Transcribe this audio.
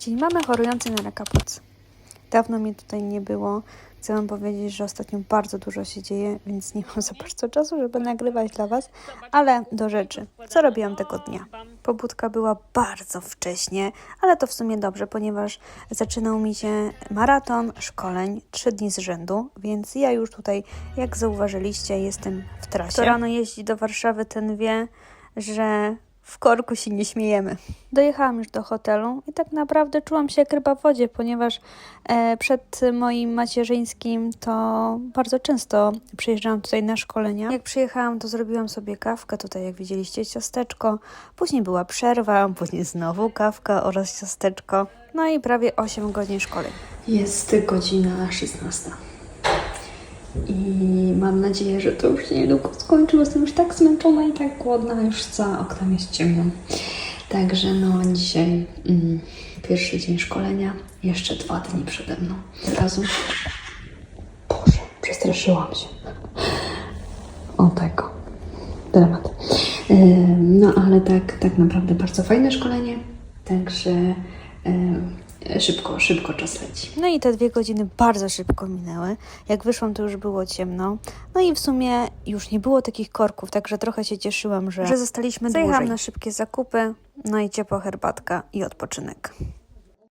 Dzień mamy chorującej na raka płuc. Dawno mnie tutaj nie było. Chcę Wam powiedzieć, że ostatnio bardzo dużo się dzieje, więc nie mam za bardzo czasu, żeby nagrywać dla Was. Ale do rzeczy. Co robiłam tego dnia? Pobudka była bardzo wcześnie, ale to w sumie dobrze, ponieważ zaczynał mi się maraton szkoleń trzy dni z rzędu, więc ja już tutaj, jak zauważyliście, jestem w trasie. Kto rano jeździ do Warszawy, ten wie, że w korku się nie śmiejemy. Dojechałam już do hotelu i tak naprawdę czułam się jak ryba w wodzie, ponieważ e, przed moim macierzyńskim to bardzo często przyjeżdżałam tutaj na szkolenia. Jak przyjechałam, to zrobiłam sobie kawkę, tutaj jak widzieliście ciasteczko, później była przerwa, później znowu kawka oraz ciasteczko, no i prawie 8 godzin szkoleń. Jest godzina 16. I mam nadzieję, że to już się niedługo skończy, bo jestem już tak zmęczona i tak głodna, już za oknem jest ciemno. Także no dzisiaj mm, pierwszy dzień szkolenia, jeszcze dwa dni przede mną. Od. Boże, przestraszyłam się. O tego. Dramat. Ym, No ale tak, tak naprawdę bardzo fajne szkolenie, także ym, szybko, szybko czas leci. No i te dwie godziny bardzo szybko minęły. Jak wyszłam, to już było ciemno. No i w sumie już nie było takich korków, także trochę się cieszyłam, że, że zostaliśmy Zajechałam na szybkie zakupy, no i ciepła herbatka i odpoczynek.